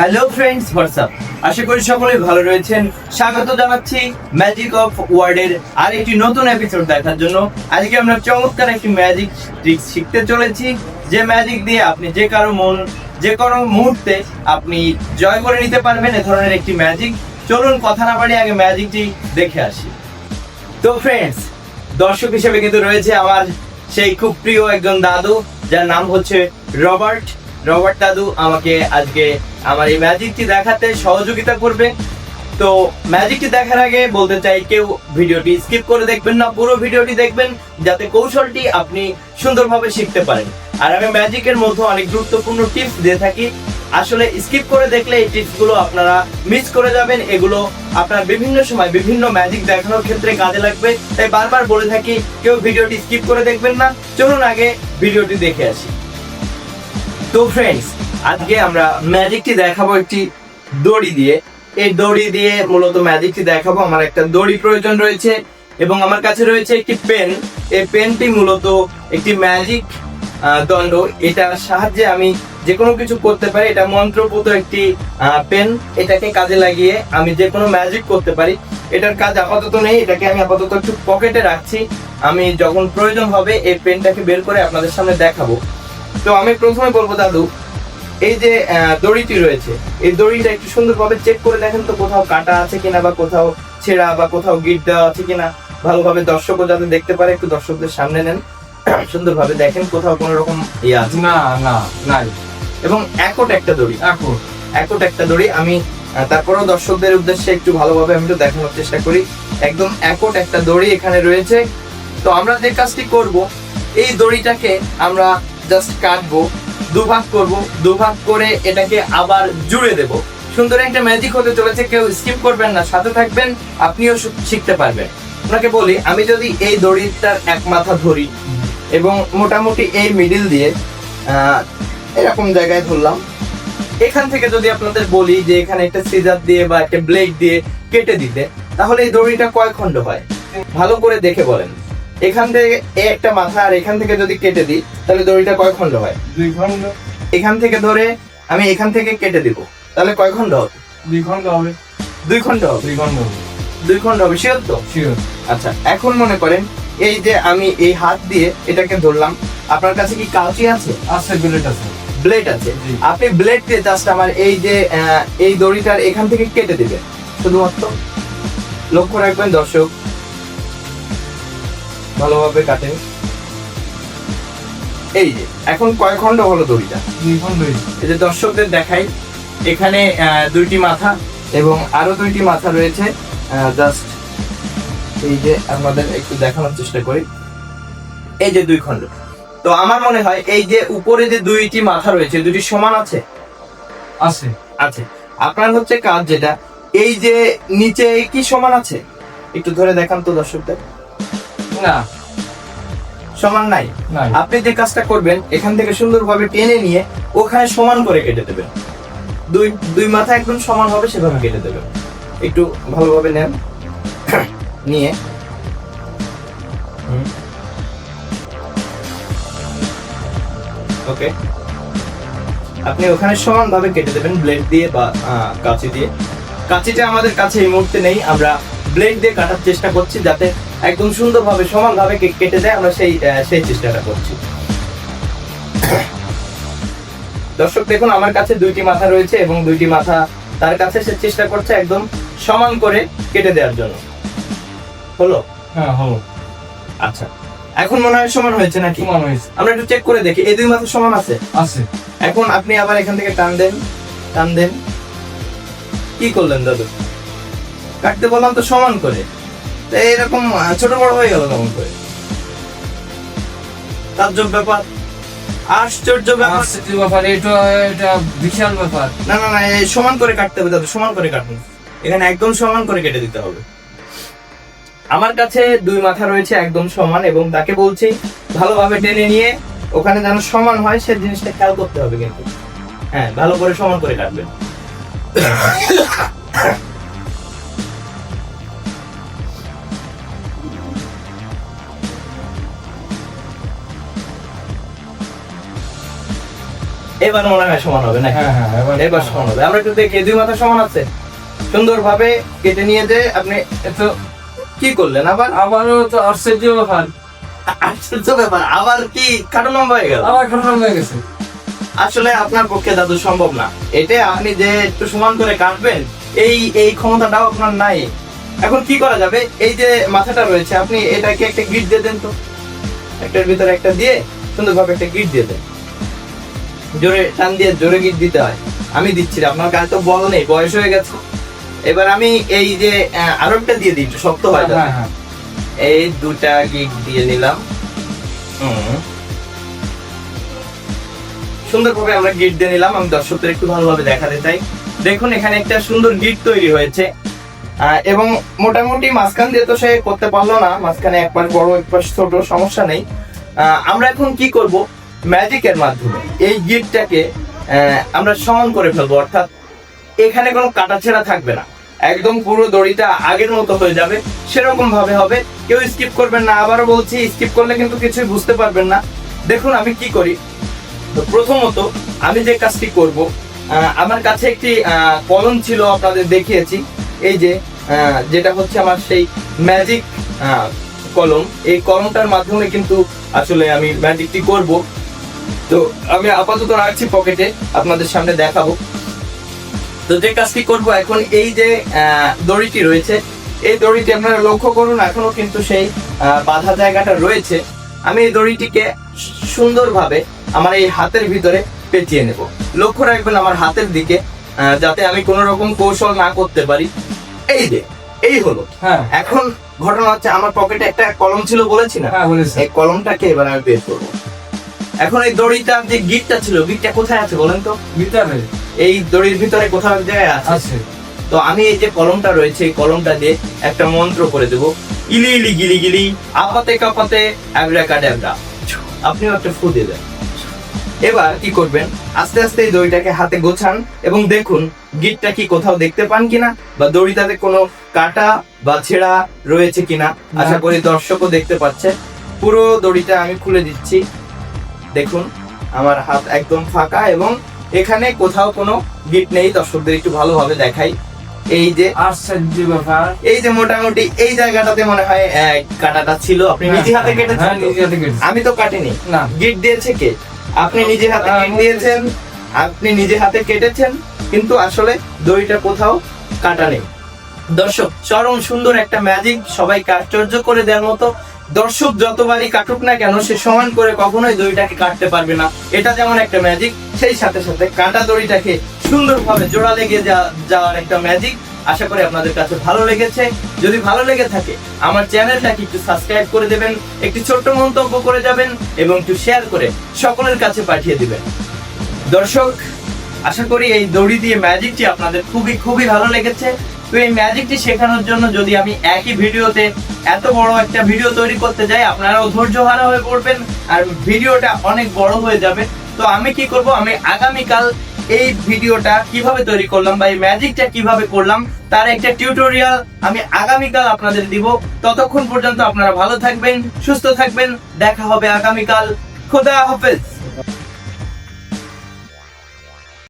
Hello friends WhatsApp আশা করি সকলেই ভালো রয়েছেন। স্বাগত জানাচ্ছি ম্যাজিক অফ ওয়ার্ডের আর একটি নতুন এপিসোড দেখার জন্য। আজকে আমরা চমৎকার একটি ম্যাজিক ট্রিক্স শিখতে চলেছি। যে ম্যাজিক দিয়ে আপনি যে কারও মন, যে কোনো মুহূর্তে আপনি জয় করে নিতে পারবেন এ ধরনের একটি ম্যাজিক চলুন কথা না বাড়িয়ে আগে ম্যাজিকটি দেখে আসি। তো ফ্রেন্ডস দর্শক হিসেবে কিন্তু রয়েছে আমার সেই খুব প্রিয় একজন দাদু, যার নাম হচ্ছে রবার্ট রবার্ট দাদু আমাকে আজকে আমার এই ম্যাজিকটি দেখাতে সহযোগিতা করবে। তো ম্যাজিকটি দেখার আগে বলতে চাই, কেউ ভিডিওটি স্কিপ করে দেখবেন না, পুরো ভিডিওটি দেখবেন, যাতে কৌশলটি আপনি সুন্দরভাবে শিখতে পারেন। আর আমি ম্যাজিকের মধ্যে অনেক গুরুত্বপূর্ণ টিপস দিয়ে থাকি। আসলে স্কিপ করে দেখলে এই টিপসগুলো আপনারা মিস করে যাবেন। এগুলো আপনার বিভিন্ন সময় বিভিন্ন ম্যাজিক দেখানোর ক্ষেত্রে কাজে লাগবে। তাই বারবার বলে থাকি, কেউ ভিডিওটি স্কিপ করে দেখবেন না। চলুন আগে ভিডিওটি দেখে আসি। তো ফ্রেন্ডস আজকে আমরা ম্যাজিকটি দেখাবো একটি দড়ি দিয়ে। এই দড়ি দিয়ে মূলত ম্যাজিকটি দেখাবো। আমার একটা দড়ি প্রয়োজন রয়েছে এবং আমার কাছে রয়েছে একটি পেন এই পেনটি মূলত একটি ম্যাজিক দণ্ড। এটার সাহায্যে আমি যে কোনো কিছু করতে পারি। এটা মন্ত্রপুত একটি পেন এটাকে কাজে লাগিয়ে আমি যে কোনো ম্যাজিক করতে পারি। এটার কাজ আপাতত নেই। এটাকে আমি আপাতত একটু পকেটে রাখছি। আমি যখন প্রয়োজন হবে, এই পেনটাকে বের করে আপনাদের সামনে দেখাবো। তো আমি প্রথমে বলব দাদু এই যে দড়িটি রয়েছে এই দড়িটা একটু সুন্দরভাবে চেক করে দেখেন তো কোথাও কাটা আছে কিনা বা কোথাও ছেঁড়া বা কোথাও গিট দেওয়া আছে কিনা। ভালোভাবে দর্শকও যাতে দেখতে পারে একটু দর্শকদের সামনে নেন সুন্দরভাবে দেখেন কোথাও কোনো রকম ইয়ে আছে। না না নাই। এবং একট একটা দড়ি। একট। একটা দড়ি আমি তারপরেও দর্শকদের উদ্দেশ্যে একটু ভালোভাবে আমি তো দেখানোর চেষ্টা করি। একদম একট একটা দড়ি এখানে রয়েছে। তো আমরা যে কাজটি করব এই দড়িটাকে আমরা জাস্ট কাটবো দুভাগ করব দুভাগ করে এটাকে আবার জুড়ে দেব। সুন্দর একটা ম্যাজিক হতে চলেছে, কেউ স্কিপ করবেন না, সাথে থাকবেন, আপনিও শিখতে পারবেন। আপনাকে বলি, আমি যদি এই দড়িটার এক মাথা ধরি এবং মোটামুটি এই মিডিল দিয়ে এরকম জায়গায় ধরলাম, এখান থেকে যদি আপনাদের বলি যে এখানে একটা সিজার দিয়ে বা একটা ব্লেড দিয়ে কেটে দিতে, তাহলে এই দড়িটা কয় খণ্ড হয়? ভালো করে দেখে বলেন। এখান থেকে এ একটা মাথা আর এখান থেকে যদি কেটে দিই তাহলে দড়িটা কয় খণ্ড হয়? দুই খণ্ড। এখান থেকে ধরে আমি এখান থেকে কেটে দিব তাহলে কয় খণ্ড হবে? দুই খণ্ড হবে। দুই খণ্ড হবে? দুই খণ্ড হবে। দুই খণ্ড হবে শিওর তো? শিওর। আচ্ছা এখন মনে করেন এই যে আমি এই হাত দিয়ে এটাকে ধরলাম আপনার কাছে কি কাঁচি আছে? আছে বিলেট আছে। ব্লেড আছে? আপনি ব্লেড দিয়ে জাস্ট আমার এই যে এই দড়িটার এখান থেকে কেটে দিবেন। শুধুমাত্র লক্ষ্য রাখবেন দর্শক ভালোভাবে কাটেন এই যে এখন কয় খণ্ড হলো দড়িটা? দুই খণ্ডই এই যে দর্শকদের দেখাই এখানে দুইটি মাথা এবং আরও দুইটি মাথা রয়েছে। জাস্ট এই যে আমাদের একটু দেখানোর চেষ্টা করি। এই যে দুই খণ্ড। তো আমার মনে হয় এই যে উপরে যে দুইটি মাথা রয়েছে দুটি সমান আছে? আছে। আছে। আপনার হচ্ছে কাজ যেটা এই যে নিচে কি সমান আছে? একটু ধরে দেখান তো দর্শকদের। না। সমান নাই। আপনি যে কাজটা করবেন এখান থেকে সুন্দরভাবে টেনে নিয়ে ওখানে সমান করে কেটে দেবেন। দুই দুই মাথা একদম সমান হবে সেভাবে কেটে দেবেন। একটু ভালোভাবে নেন। নিয়ে। ওকে। আপনি ওখানে সমানভাবে কেটে দেবেন ব্লেড দিয়ে বা কাঁচি দিয়ে। কাঁচিটা আমাদের কাছে এই মুহূর্তে নেই আমরা ব্লেড দিয়ে কাটার চেষ্টা করছি যাতে একদম সুন্দরভাবে সমানভাবে কে- কেটে দেয় আমরা সেই সেই চেষ্টাটা করছি। দর্শক দেখুন আমার কাছে দুইটি মাথা রয়েছে এবং দুইটি মাথা তার কাছে সে চেষ্টা করছে একদম সমান করে কেটে দেওয়ার জন্য। হলো? হ্যাঁ হলো। আচ্ছা। এখন মনে হয় সমান হয়েছে নাকি? সমান হয়েছে। আমরা একটু চেক করে দেখি। এই দুই মাথা সমান আছে? আছে। এখন আপনি আবার এখান থেকে টান দেন টান দেন। কি করলেন দাদু? কাটতে বললাম তো সমান করে। তো এরকম ছোট বড় হয়ে গেল কেমন করে। তাজ্জব ব্যাপার। আশ্চর্য ব্যাপার। ব্যাপার এটা এটা বিশাল ব্যাপার। না না না সমান করে কাটতে হবে দাদু সমান করে কাটুন। এখানে একদম সমান করে কেটে দিতে হবে। আমার কাছে দুই মাথা রয়েছে একদম সমান এবং তাকে বলছি ভালোভাবে টেনে নিয়ে ওখানে যেন সমান হয় সে জিনিসটা খেয়াল করতে হবে কিন্তু। হ্যাঁ ভালো করে সমান করে কাটবেন। এবার মনে হয় সমান হবে না হ্যাঁ হ্যাঁ এবার সমান হবে। আমরা একটু দেখি দুই মাথা সমান আছে। সুন্দরভাবে কেটে নিয়ে যে আপনি তো কি করলেন? আবার? আবারও তো আশ্চর্য ব্যাপার। আশ্চর্য ব্যাপার। আবার কি কাটো লম্বা হয়ে গেল? আবার ঘটনা হয়ে গেছে। আসলে আপনার পক্ষে দাদু সম্ভব না। এটা আপনি যে একটু সমান করে কাটবেন এই এই ক্ষমতাটাও আপনার নাই। এখন কি করা যাবে? এই যে মাথাটা রয়েছে আপনি এটাকে একটা গিট দিয়ে দেন তো। একটার ভিতরে একটা দিয়ে সুন্দরভাবে একটা গিট দিয়ে দেন। জোরে টান দিয়ে জোরে গিট দিতে হয়। আমি দিচ্ছি আপনার গায়ে তো বল নেই বয়স হয়ে গেছে। এবার আমি এই যে আহ, আরও একটা দিয়ে দিই শক্ত হয় হ্যাঁ হ্যাঁ। এই দুটা গিট দিয়ে নিলাম। সুন্দরভাবে আমরা গিট দিয়ে নিলাম আমি দর্শকদের একটু ভালোভাবে দেখাতে চাই। দেখুন এখানে একটা সুন্দর গিট তৈরি হয়েছে। আহ, এবং মোটামুটি মাঝখান দিয়ে তো সে করতে পারল না মাঝখানে এক পাশ বড় এক পাশ ছোট সমস্যা নেই। আহ, আমরা এখন কি করব? ম্যাজিকের মাধ্যমে এই গিটটাকে আমরা সমান করে ফেলব। অর্থাৎ এখানে কোনো কাটাছেড়া থাকবে না। একদম পুরো দড়িটা আগের মতো হয়ে যাবে। সেরকম ভাবে হবে। কেউ স্কিপ করবেন না। আবারও বলছি স্কিপ করলে কিন্তু কিছুই বুঝতে পারবেন না। দেখুন, আমি কি করি? তো প্রথমত আমি যে কাজটি করব আমার কাছে একটি কলম ছিল আপনাদের দেখিয়েছি। এই যে যেটা হচ্ছে আমার সেই ম্যাজিক কলম। এই কলমটার মাধ্যমে কিন্তু আসলে আমি ম্যাজিকটি করব। তো আমি আপাতত রাখছি পকেটে আপনাদের সামনে দেখাবো। তো যে কাজটি করব এখন এই যে দড়িটি রয়েছে এই দড়িটি আপনারা লক্ষ্য করুন এখনও কিন্তু সেই বাঁধা জায়গাটা রয়েছে। আমি এই দড়িটিকে সুন্দরভাবে আমার এই হাতের ভিতরে পেঁচিয়ে নেব। লক্ষ্য রাখবেন আমার হাতের দিকে যাতে আমি কোনো রকম কৌশল না করতে পারি। এই যে এই হলো। হ্যাঁ। এখন ঘটনা হচ্ছে আমার পকেটে একটা কলম ছিল বলেছি না? হ্যাঁ এই কলমটাকে এবার আমি বের করব। এখন এই দড়িটার যে গিটটা ছিল গিটটা কোথায় আছে বলেন তো? ভিতরে। এই দড়ির ভিতরে কোথাও এক জায়গায় আছে। আছে। তো আমি এই যে কলমটা রয়েছে এই কলমটা দিয়ে একটা মন্ত্র করে দেবো। ইলি ইলি গিলি গিলি আপাতে কাপাতে অ্যাবরা কাডাবরা আপনিও একটা ফু দিয়ে দেন। এবার কি করবেন? আস্তে আস্তে এই দড়িটাকে হাতে গোছান এবং দেখুন গিটটা কি কোথাও দেখতে পান কিনা বা দড়িটাতে কোনো কাটা বা ছেঁড়া রয়েছে কিনা। আশা করি দর্শকও দেখতে পাচ্ছে। পুরো দড়িটা আমি খুলে দিচ্ছি। দেখুন আমার হাত একদম ফাঁকা এবং এখানে কোথাও কোনো গিট নেই। দর্শকদের একটু ভালোভাবে দেখাই। এই যে আশ্চর্য ব্যাপার। এই যে মোটামুটি এই জায়গাটাতে মনে হয় কাটাটা ছিল। আপনি নিজে হাতে হ্যাঁ কেটেছেন কেটেছি। আমি তো কাটিনি। না। গিট দিয়েছে কে? আপনি নিজে হাতে গিট দিয়েছেন। আপনি নিজে হাতে কেটেছেন কিন্তু আসলে দড়িটা কোথাও কাটা নেই। দর্শক চরম সুন্দর একটা ম্যাজিক। সবাইকে আশ্চর্য করে দেওয়ার মতো দর্শক যতবারই কাটুক না কেন, সে সমান করে কখনোই দড়িটাকে কাটতে পারবে না। এটা যেমন একটা ম্যাজিক সেই সাথে সাথে কাটা দড়িটাকে সুন্দরভাবে জোড়া লেগে যাওয়ার একটা ম্যাজিক আশা করি আপনাদের কাছে ভালো লেগেছে। যদি ভালো লেগে থাকে, আমার চ্যানেলটাকে একটু সাবস্ক্রাইব করে দেবেন, একটি ছোট্ট মন্তব্য করে যাবেন এবং একটু শেয়ার করে সকলের কাছে পাঠিয়ে দিবেন। দর্শক, আশা করি এই দড়ি দিয়ে ম্যাজিকটি আপনাদের খুবই খুবই ভালো লেগেছে। তো এই ম্যাজিকটি শেখানোর জন্য যদি আমি একই ভিডিওতে এত বড় একটা ভিডিও তৈরি করতে যাই, আপনারাও ধৈর্য হারা হয়ে পড়বেন আর ভিডিওটা অনেক বড় হয়ে যাবে। তো আমি কি করব? আমি আগামীকাল এই ভিডিওটা কীভাবে তৈরি করলাম বা এই ম্যাজিকটা কীভাবে করলাম, তার একটা টিউটোরিয়াল আমি আগামীকাল আপনাদের দিব। ততক্ষণ পর্যন্ত আপনারা ভালো থাকবেন, সুস্থ থাকবেন। দেখা হবে আগামীকাল। খোদা হাফেজ।